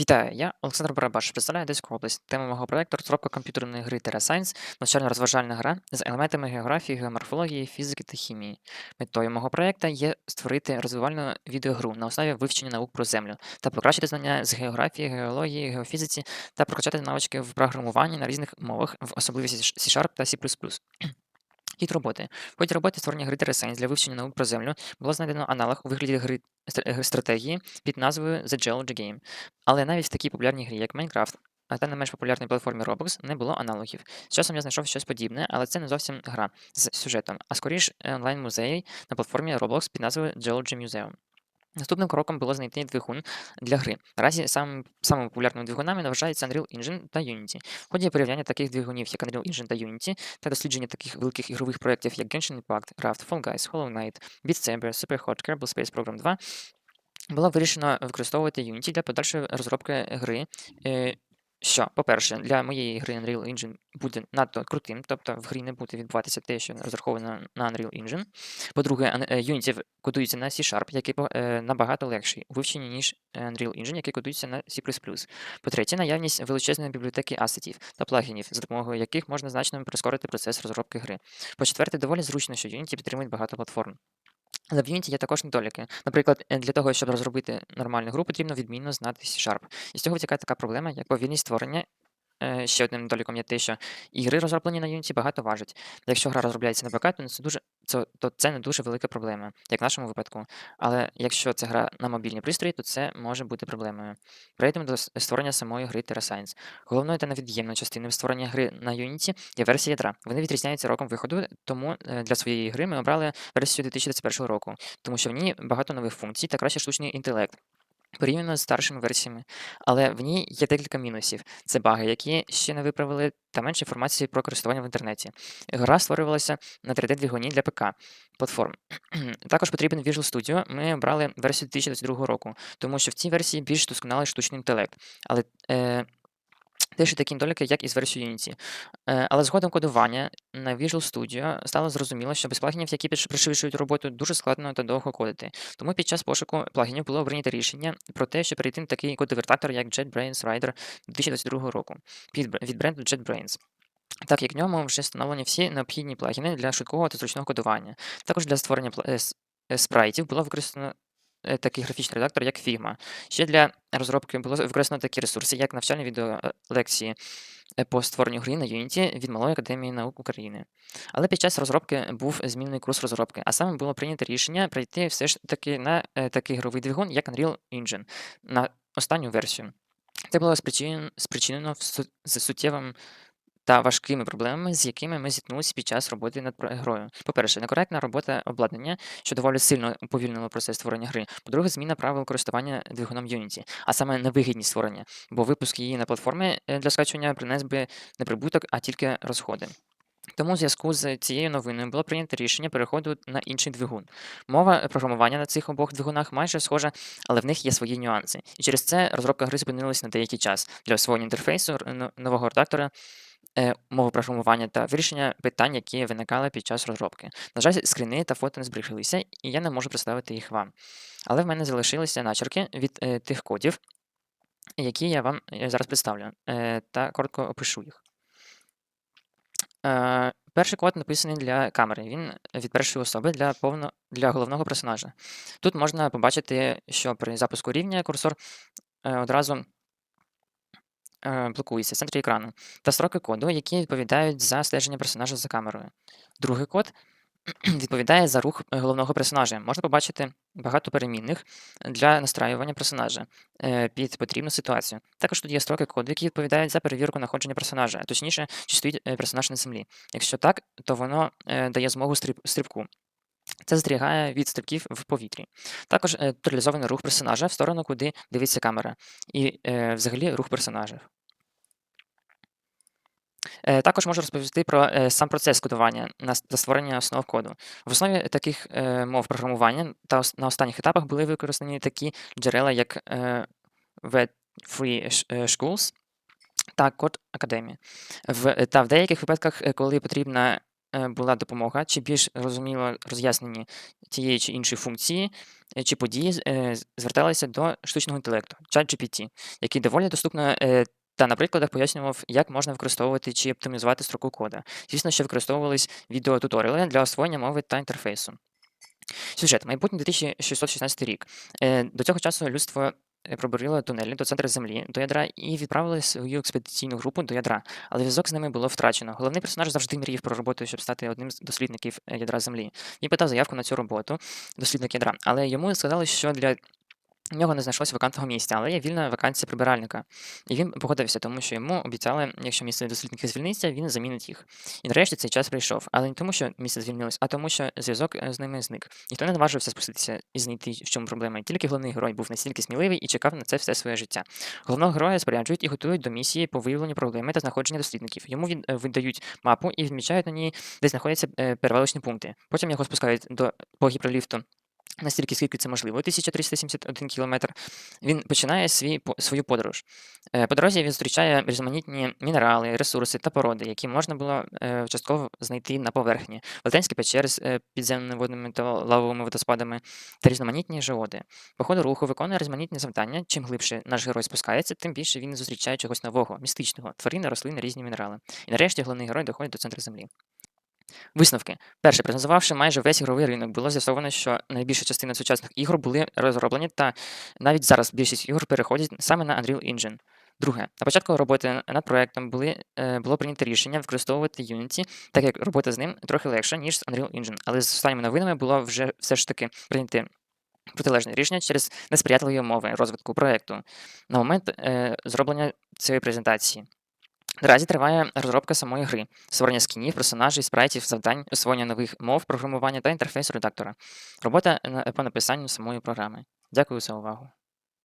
Вітаю, я Олександр Барабаш, представляю Одеську область. Тема мого проекту розробка комп'ютерної гри TerraScience, навчально-розважальна гра з елементами географії, геоморфології, фізики та хімії. Метою мого проекту є створити розвивальну відеогру на основі вивчення наук про землю та покращити знання з географії, геології, геофізиці та прокачати навички в програмуванні на різних мовах, в особливості C-Sharp та C++. Хід роботи. В ході роботи створення гри Тересенс для вивчення наук про землю було знайдено аналог у вигляді гри е, стратегії під назвою The Geology Game. Але навіть в такій популярній грі, як Minecraft, а та на менш популярній платформі Roblox, не було аналогів. З часом я знайшов щось подібне, але це не зовсім гра з сюжетом, а скоріш онлайн-музей на платформі Roblox під назвою Geology Museum. Наступним кроком було знайти двигун для гри. Наразі сам, самими популярними двигунами вважаються Unreal Engine та Unity. В ході порівняння таких двигунів, як Unreal Engine та Unity, та дослідження таких великих ігрових проєктів, як Genshin Impact, Raft, Fall Guys, Hollow Knight, Beat Saber, Superhot, Kerbal Space Program 2, було вирішено використовувати Unity для подальшої розробки гри. Що, по-перше, для моєї гри Unreal Engine буде надто крутим, тобто в грі не буде відбуватися те, що розраховано на Unreal Engine. По-друге, ан- е, Unity кодується на C-Sharp, який е, набагато легший у вивченні, ніж Unreal Engine, який кодується на C++. По-третє, наявність величезної бібліотеки асетів та плагінів, за допомогою яких можна значно прискорити процес розробки гри. По-четверте, доволі зручно, що Unity підтримує багато платформ. Але в Unity є також недоліки. Наприклад, е, для того, щоб розробити нормальну гру, потрібно відмінно знати C-Sharp. І з цього витікає така проблема, як повільність створення. Е, Ще одним недоліком є те, що ігри, розроблені на Unity, багато важать. Якщо гра розробляється на ПК, то це дуже це, то це не дуже велика проблема, як в нашому випадку. Але якщо це гра на мобільні пристрої, то це може бути проблемою. Перейдемо до створення самої гри TerraScience. Головною та невід'ємною частиною створення гри на Unity є версія ядра. Вони відрізняються роком виходу, тому е, для своєї гри ми обрали версію 2021 року, тому що в ній багато нових функцій та краще штучний інтелект. Порівняно з старшими версіями, але в ній є декілька мінусів. Це баги, які ще не виправили, та менше інформації про користування в інтернеті. Гра створювалася на 3D-двигуні для ПК платформ. Також потрібен Visual Studio. Ми обрали версію 2022 року, тому що в цій версії більш досконалий штучний інтелект. Але е, Теж є такі недоліки, як і з версією Unity. Е, Але згодом кодування на Visual Studio стало зрозуміло, що без плагінів, які пришвидшують роботу, дуже складно та довго кодити. Тому під час пошуку плагінів було прийнято рішення про те, що перейти на такий кодовертатор, як JetBrains Rider 2022 року від, бренду JetBrains. Так як в ньому вже встановлені всі необхідні плагіни для швидкого та зручного кодування. Також для створення е, е, спрайтів було використано такий графічний редактор, як Figma. Ще для розробки було використано такі ресурси, як навчальні відеолекції е, по створенню гри на Unity від Малої академії наук України. Але під час розробки був змінений курс розробки, а саме було прийнято рішення прийти все ж таки на е, такий ігровий двигун, як Unreal Engine, на останню версію. Це було спричинено з суттєвим та важкими проблемами, з якими ми зіткнулися під час роботи над грою. По-перше, некоректна робота обладнання, що доволі сильно уповільнило процес створення гри. По-друге, зміна правил користування двигуном Unity, а саме невигідність створення, бо випуск її на платформі е, для скачування принес би не прибуток, а тільки розходи. Тому в зв'язку з цією новиною було прийнято рішення переходу на інший двигун. Мова програмування на цих обох двигунах майже схожа, але в них є свої нюанси. І через це розробка гри зупинилась на деякий час для освоєння інтерфейсу нового редактора, е, мови програмування та вирішення питань, які виникали під час розробки. На жаль, скріни та фото не збереглися, і я не можу представити їх вам. Але в мене залишилися начерки від е, тих кодів, які я вам е, зараз представлю, е, та коротко опишу їх. Е, перший код написаний для камери. Він від першої особи для повно, для головного персонажа. Тут можна побачити, що при запуску рівня курсор е, одразу е, блокується в центрі екрану, та строки коду, які відповідають за стеження персонажа за камерою. Другий код відповідає за рух е, головного персонажа. Можна побачити багато перемінних для настраювання персонажа е, під потрібну ситуацію. Також тут є строки коду, які відповідають за перевірку находження персонажа, точніше, чи стоїть е, персонаж на землі. Якщо так, то воно дає змогу стриб- стрибку. Це застерігає від стрибків в повітрі. Також е, рух персонажа в сторону, куди дивиться камера, і е, взагалі рух персонажа. Е, Також можу розповісти про е, сам процес кодування на створення основ коду. В основі таких мов програмування та на останніх етапах були використані такі джерела, як е, V3 Sh- е, Schools та Code Academy. В, та в деяких випадках, коли потрібна була допомога чи більш розуміло роз'яснені тієї чи іншої функції е, чи події е, зверталися до штучного інтелекту, ChatGPT, який доволі доступно е, та на прикладах пояснював, як можна використовувати чи оптимізувати строку кода. Звісно, що використовувались відеотуторіали для освоєння мови та інтерфейсу. Сюжет. Майбутній 2616 рік. Е, До цього часу людство е, пробурило тунелі до центру землі, до ядра і відправили свою експедиційну групу до ядра, але зв'язок з ними було втрачено. Головний персонаж завжди мріяв про роботу, щоб стати одним з дослідників е, ядра землі. Він подав заявку на цю роботу, дослідник ядра, але йому сказали, що для в нього не знайшлося вакантного місця, але є вільна вакансія прибиральника. І він погодився, тому що йому обіцяли, якщо місце дослідника звільниться, він замінить їх. І нарешті цей час прийшов. Але не тому, що місце звільнилось, а тому, що зв'язок е, з ними зник. Ніхто не наважився спуститися і знайти, в чому проблема. І тільки головний герой був настільки сміливий і чекав на це все своє життя. Головного героя споряджують і готують до місії по виявленню проблеми та знаходження дослідників. Йому від- е, видають мапу і відмічають на ній, де знаходяться е, перевалочні пункти. Потім його спускають до по гіперліфту настільки, скільки це можливо, 1371 кілометр, він починає свій, свою подорож. Е, По дорозі він зустрічає різноманітні мінерали, ресурси та породи, які можна було е, частково знайти на поверхні, велетенські печери з е, підземними водними та лавовими водоспадами та різноманітні жеоди. По ходу руху виконує різноманітні завдання. Чим глибше наш герой спускається, тим більше він зустрічає чогось нового, містичного, тварини, рослини, різні мінерали. І нарешті головний герой доходить до центру землі. Висновки. Перше, проаналізувавши майже весь ігровий ринок, було з'ясовано, що найбільша частина сучасних ігор були розроблені, та навіть зараз більшість ігор переходять саме на Unreal Engine. Друге, на початку роботи над проектом були, е, було прийнято рішення використовувати Unity, так як робота з ним трохи легша, ніж з Unreal Engine. Але з останніми новинами було вже все ж таки прийняте протилежне рішення через несприятливі умови розвитку проекту на момент е, зроблення цієї презентації. Наразі триває розробка самої гри, створення скінів, персонажів, спрайтів, завдань, освоєння нових мов програмування та інтерфейсу редактора. Робота по написанню самої програми. Дякую за увагу.